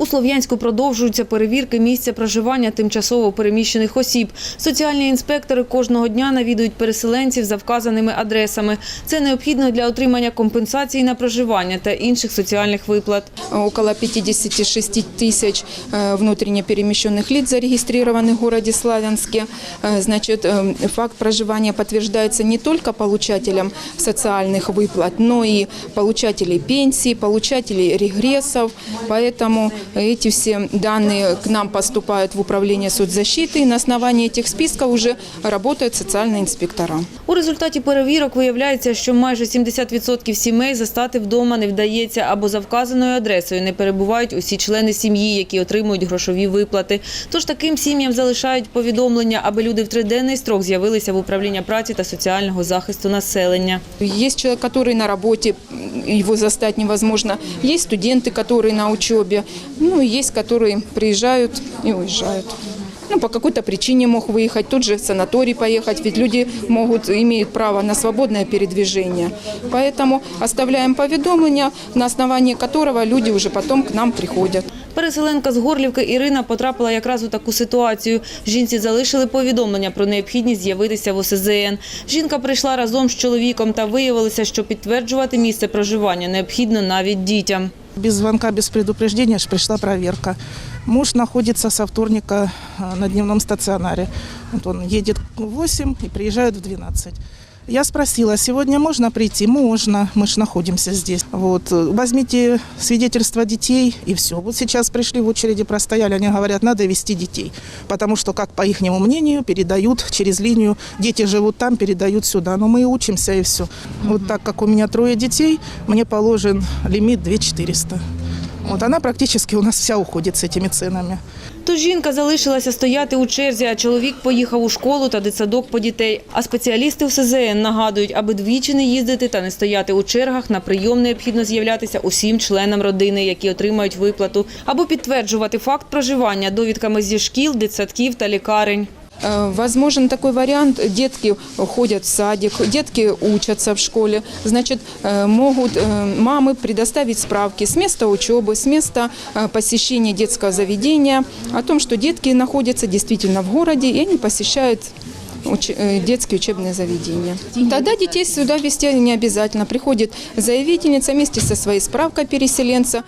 У Слов'янську продовжуються перевірки місця проживання тимчасово переміщених осіб. Соціальні інспектори кожного дня навідують переселенців за вказаними адресами. Це необхідно для отримання компенсації на проживання та інших соціальних виплат. Около 56 тысяч э, внутренне перемещенных лиц зарегистрированы в городе Славянске. Э, Значит, э, факт проживания подтверждается не только получателям социальных выплат, но и получателей пенсий, получателей регрессов. Поэтому эти все данные к нам поступают в управление соцзащиты, и на основании этих списков уже работают социальные инспектора. У результаті перевірок виявляється, що майже 70% сімей застати вдома не вдається або за вказаною адресою не перебувають усі члени сім'ї, які отримують грошові виплати. Тож таким сім'ям залишають повідомлення, аби люди в триденний строк з'явилися в управління праці та соціального захисту населення. Есть человек, который на работе, м, его застать невозможно. Есть студенты, которые на учебе. Ну, и есть, которые приезжают и уезжают. Ну, по какой-то причине мог выехать, тут же в санаторий поехать, ведь люди могут, имеют право на свободное передвижение. Поэтому оставляем поведомление, на основании которого люди уже потом к нам приходят. Переселенка з Горлівки Ірина потрапила якраз у таку ситуацію. Жінці залишили повідомлення про необхідність з'явитися в ОСЗН. Жінка прийшла разом з чоловіком та виявилося, що підтверджувати місце проживання необхідно навіть дітям. Без звонка, без предупреждения пришла проверка. Муж находится со вторника на дневном стационаре. Вот он едет в 8 и приезжает в 12. Я спросила, сегодня можно прийти? Можно, мы же находимся здесь. Вот, э, возьмите свидетельство детей и все. Вот сейчас пришли в очереди, простояли, они говорят, надо вести детей. Потому что, как по их мнению, передают через линию, дети живут там, передают сюда. Но мы и учимся и все. Вот так как у меня трое детей, мне положен лимит 2400. Вот она практически у нас вся уходит с этими ценами. Тож жінка залишилася стояти у черзі, а чоловік поїхав у школу та дитсадок по дітей. А спеціалісти в СЗН нагадують, аби двічі не їздити та не стояти у чергах, на прийом необхідно з'являтися усім членам родини, які отримають виплату, або підтверджувати факт проживання довідками зі шкіл, дитсадків та лікарень. Э, Возможен такой вариант, детки ходят в садик, детки учатся в школе, значит, э, могут э, мамы предоставить справки с места учебы, с места посещения детского заведения о том, что детки находятся действительно в городе и они посещают детские учебные заведения. Тогда детей сюда вести не обязательно. Приходит заявительница вместе со своей справкой переселенца.